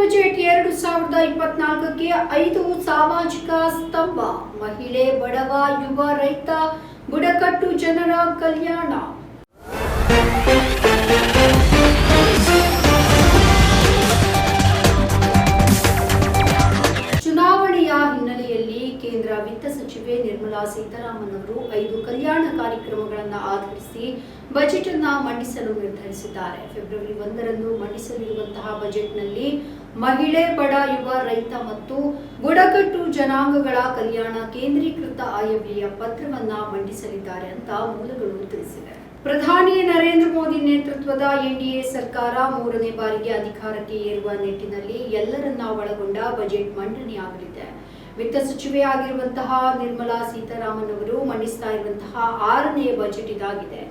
Budget ಎರಡು ಸಾವಿರದ ಇಪ್ಪತ್ನಾಲ್ಕಕ್ಕೆ ಐದು ಸಾಮಾಜಿಕ ಸ್ತಂಭ. ಮಹಿಳೆ, ಬಡವ, ಯುವ, ರೈತ, ಬುಡಕಟ್ಟು ಜನರ ಕಲ್ಯಾಣ. ಚುನಾವಣೆಯ ಹಿನ್ನೆಲೆಯಲ್ಲಿ ಕೇಂದ್ರ ವಿತ್ತ ಸಚಿವೆ ನಿರ್ಮಲಾ ಸೀತಾರಾಮನ್ ಅವರು ಐದು ಕಲ್ಯಾಣ ಕಾರ್ಯಕ್ರಮಗಳನ್ನು ಆಧರಿಸಿ ಬಜೆಟ್ ಅನ್ನ ಮಂಡಿಸಲು ನಿರ್ಧರಿಸಿದ್ದಾರೆ. ಫೆಬ್ರವರಿ ಒಂದರಂದು ಮಂಡಿಸಲಿರುವಂತಹ ಬಜೆಟ್ನಲ್ಲಿ ಮಹಿಳೆ ಬಡ ಯುವ ರೈತ ಮತ್ತು ಬುಡಕಟ್ಟು ಜನಾಂಗಗಳ ಕಲ್ಯಾಣ ಕೇಂದ್ರೀಕೃತ ಆಯವ್ಯಯ ಪತ್ರವನ್ನ ಮಂಡಿಸಲಿದ್ದಾರೆ ಅಂತ ಮೂಲಗಳು ತಿಳಿಸಿವೆ. ಪ್ರಧಾನಿ ನರೇಂದ್ರ ಮೋದಿ ನೇತೃತ್ವದ ಎನ್ಡಿಎ ಸರ್ಕಾರ ಮೂರನೇ ಬಾರಿಗೆ ಅಧಿಕಾರಕ್ಕೆ ಏರುವ ನಿಟ್ಟಿನಲ್ಲಿ ಎಲ್ಲರನ್ನ ಒಳಗೊಂಡ ಬಜೆಟ್ ಮಂಡನೆಯಾಗಲಿದೆ. ವಿತ್ತ ಸಚಿವೆ ಆಗಿರುವಂತಹ ನಿರ್ಮಲಾ ಸೀತಾರಾಮನ್ ಅವರು ಮಂಡಿಸ್ತಾ ಇರುವಂತಹ ಆರನೇ ಬಜೆಟ್ ಇದಾಗಿದೆ.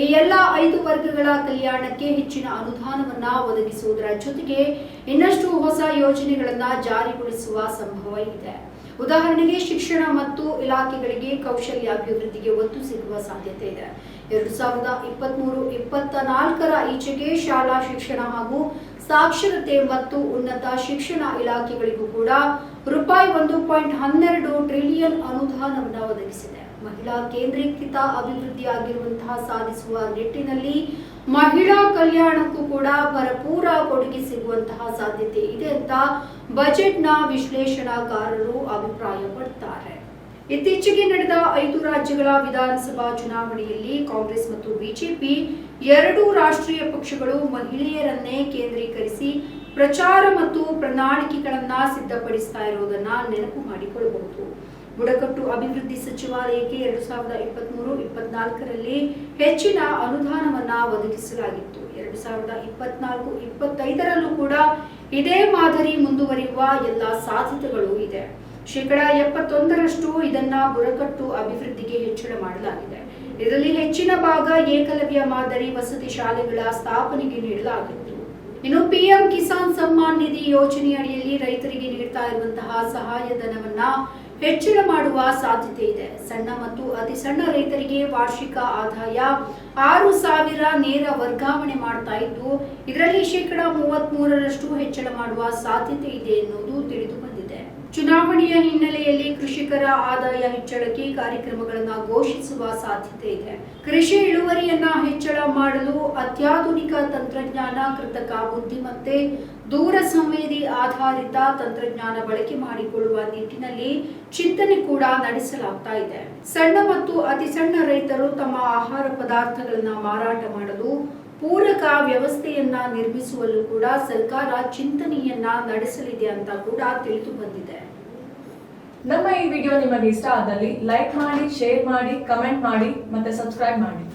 ಈ ಎಲ್ಲ ಐದು ವರ್ಗಗಳ ಕಲ್ಯಾಣಕ್ಕೆ ಹೆಚ್ಚಿನ ಅನುದಾನವನ್ನ ಒದಗಿಸುವುದರ ಜೊತೆಗೆ ಇನ್ನಷ್ಟು ಹೊಸ ಯೋಜನೆಗಳನ್ನ ಜಾರಿಗೊಳಿಸುವ ಸಂಭವ ಇದೆ. ಉದಾಹರಣೆಗೆ ಶಿಕ್ಷಣ ಮತ್ತು ಇಲಾಖೆಗಳಿಗೆ ಕೌಶಲ್ಯ ಅಭಿವೃದ್ಧಿಗೆ ಒತ್ತು ಸಿಗುವ ಸಾಧ್ಯತೆ ಇದೆ. ಎರಡು ಸಾವಿರದ ಇಪ್ಪತ್ತ್ ಮೂರು ಇಪ್ಪತ್ತ ನಾಲ್ಕರ ಈಚೆಗೆ ಶಾಲಾ ಶಿಕ್ಷಣ ಹಾಗೂ ಸಾಕ್ಷರತೆ ಮತ್ತು ಉನ್ನತ ಶಿಕ್ಷಣ ಇಲಾಖೆಗಳಿಗೂ ಕೂಡ ರೂಪಾಯಿ ಒಂದು ಪಾಯಿಂಟ್ ಹನ್ನೆರಡು ಟ್ರಿಲಿಯನ್ ಅನುದಾನವನ್ನು ಒದಗಿಸಿದೆ. ಮಹಿಳಾ ಕೇಂದ್ರೀಕೃತ ಅಭಿವೃದ್ಧಿಯಾಗಿರುವಂತಹ ಸಾಧಿಸುವ ನಿಟ್ಟಿನಲ್ಲಿ ಮಹಿಳಾ ಕಲ್ಯಾಣಕ್ಕೂ ಕೂಡ ಭರಪೂರ ಕೊಡುಗೆ ಸಿಗುವಂತಹ ಸಾಧ್ಯತೆ ಇದೆ ಅಂತ ಬಜೆಟ್ನ ವಿಶ್ಲೇಷಣಾಕಾರರು ಅಭಿಪ್ರಾಯಪಡ್ತಾರೆ. ಇತ್ತೀಚೆಗೆ ನಡೆದ ಐದು ರಾಜ್ಯಗಳ ವಿಧಾನಸಭಾ ಚುನಾವಣೆಯಲ್ಲಿ ಕಾಂಗ್ರೆಸ್ ಮತ್ತು ಬಿಜೆಪಿ ಎರಡೂ ರಾಷ್ಟ್ರೀಯ ಪಕ್ಷಗಳು ಮಹಿಳೆಯರನ್ನೇ ಕೇಂದ್ರೀಕರಿಸಿ ಪ್ರಚಾರ ಮತ್ತು ಪ್ರಣಾಳಿಕೆಗಳನ್ನ ಸಿದ್ಧಪಡಿಸ್ತಾ ಇರುವುದನ್ನ ನೆನಪು ಮಾಡಿಕೊಳ್ಳಬಹುದು. ಬುಡಕಟ್ಟು ಅಭಿವೃದ್ಧಿ ಸಚಿವಾಲಯಕ್ಕೆ ಎರಡು ಸಾವಿರದ ಇಪ್ಪತ್ಮೂರು ಇಪ್ಪತ್ನಾಲ್ಕರಲ್ಲಿ ಹೆಚ್ಚಿನ ಅನುದಾನವನ್ನ ಒದಗಿಸಲಾಗಿತ್ತು. ಎರಡು ಸಾವಿರದ ಇಪ್ಪತ್ನಾಲ್ಕು ಇಪ್ಪತ್ತೈದರಲ್ಲೂ ಕೂಡ ಇದೇ ಮಾದರಿ ಮುಂದುವರಿಯುವ ಎಲ್ಲ ಸಾಧ್ಯತೆಗಳು ಇದೆ. ಶೇಕಡ ಎಪ್ಪತ್ತೊಂದರಷ್ಟು ಇದನ್ನ ಬುಡಕಟ್ಟು ಅಭಿವೃದ್ಧಿಗೆ ಹೆಚ್ಚಳ ಮಾಡಲಾಗಿದೆ. ಇದರಲ್ಲಿ ಹೆಚ್ಚಿನ ಭಾಗ ಏಕಲವ್ಯ ಮಾದರಿ ವಸತಿ ಶಾಲೆಗಳ ಸ್ಥಾಪನೆಗೆ ನೀಡಲಾಗಿತ್ತು. ಇನ್ನು ಪಿಎಂ ಕಿಸಾನ್ ಸಮ್ಮಾನ್ ನಿಧಿ ಯೋಜನೆ ಅಡಿಯಲ್ಲಿ ರೈತರಿಗೆ ನೀಡ್ತಾ ಇರುವಂತಹ ಸಹಾಯಧನವನ್ನ ಹೆಚ್ಚಳ ಮಾಡುವ ಸಾಧ್ಯತೆ ಇದೆ. ಸಣ್ಣ ಮತ್ತು ಅತಿ ಸಣ್ಣ ರೈತರಿಗೆ ವಾರ್ಷಿಕ ಆದಾಯ ಆರು ಸಾವಿರ ನೇರ ವರ್ಗಾವಣೆ ಮಾಡ್ತಾ ಇದ್ದು, ಇದರಲ್ಲಿ ಶೇಕಡಾ ಮೂವತ್ತ್ ಮೂರರಷ್ಟು ಹೆಚ್ಚಳ ಮಾಡುವ ಸಾಧ್ಯತೆ ಇದೆ ಎನ್ನುವುದು ತಿಳಿದು ಬಂದಿದೆ ಚುನಾವಣೆಯ ಹಿನ್ನೆಲೆಯಲ್ಲಿ ಕೃಷಿಕರ ಆದಾಯ ಹೆಚ್ಚಳಕ್ಕೆ ಕಾರ್ಯಕ್ರಮಗಳನ್ನು ಘೋಷಿಸುವ ಸಾಧ್ಯತೆ ಇದೆ. ಕೃಷಿ ಇಳುವರಿಯನ್ನ ಹೆಚ್ಚಳ ಮಾಡಲು ಅತ್ಯಾಧುನಿಕ ತಂತ್ರಜ್ಞಾನ, ಕೃತಕ ಬುದ್ಧಿಮತ್ತೆ ದೂರ ಸಂವೇದಿ ಆಧಾರಿತ ತಂತ್ರಜ್ಞಾನ ಬಳಕೆ ಮಾಡಿಕೊಳ್ಳುವ ನಿಟ್ಟಿನಲ್ಲಿ ಚಿಂತನೆ ಕೂಡ ನಡೆಸಲಾಗ್ತಾ ಇದೆ. ಸಣ್ಣ ಮತ್ತು ಅತಿ ಸಣ್ಣ ರೈತರು ತಮ್ಮ ಆಹಾರ ಪದಾರ್ಥಗಳನ್ನ ಮಾರಾಟ ಮಾಡಲು ಪೂರಕ ವ್ಯವಸ್ಥೆಯನ್ನ ನಿರ್ಮಿಸುವಲ್ಲೂ ಕೂಡ ಸರ್ಕಾರ ಚಿಂತನೆಯನ್ನ ನಡೆಸಲಿದೆ ಅಂತ ಕೂಡ ತಿಳಿದು ಬಂದಿದೆ. ನಮ್ಮ ಈ ವಿಡಿಯೋ ನಿಮಗೆ ಇಷ್ಟ ಆದಲ್ಲಿ ಲೈಕ್ ಮಾಡಿ, ಶೇರ್ ಮಾಡಿ, ಕಮೆಂಟ್ ಮಾಡಿ ಮತ್ತೆ ಸಬ್ಸ್ಕ್ರೈಬ್ ಮಾಡಿ.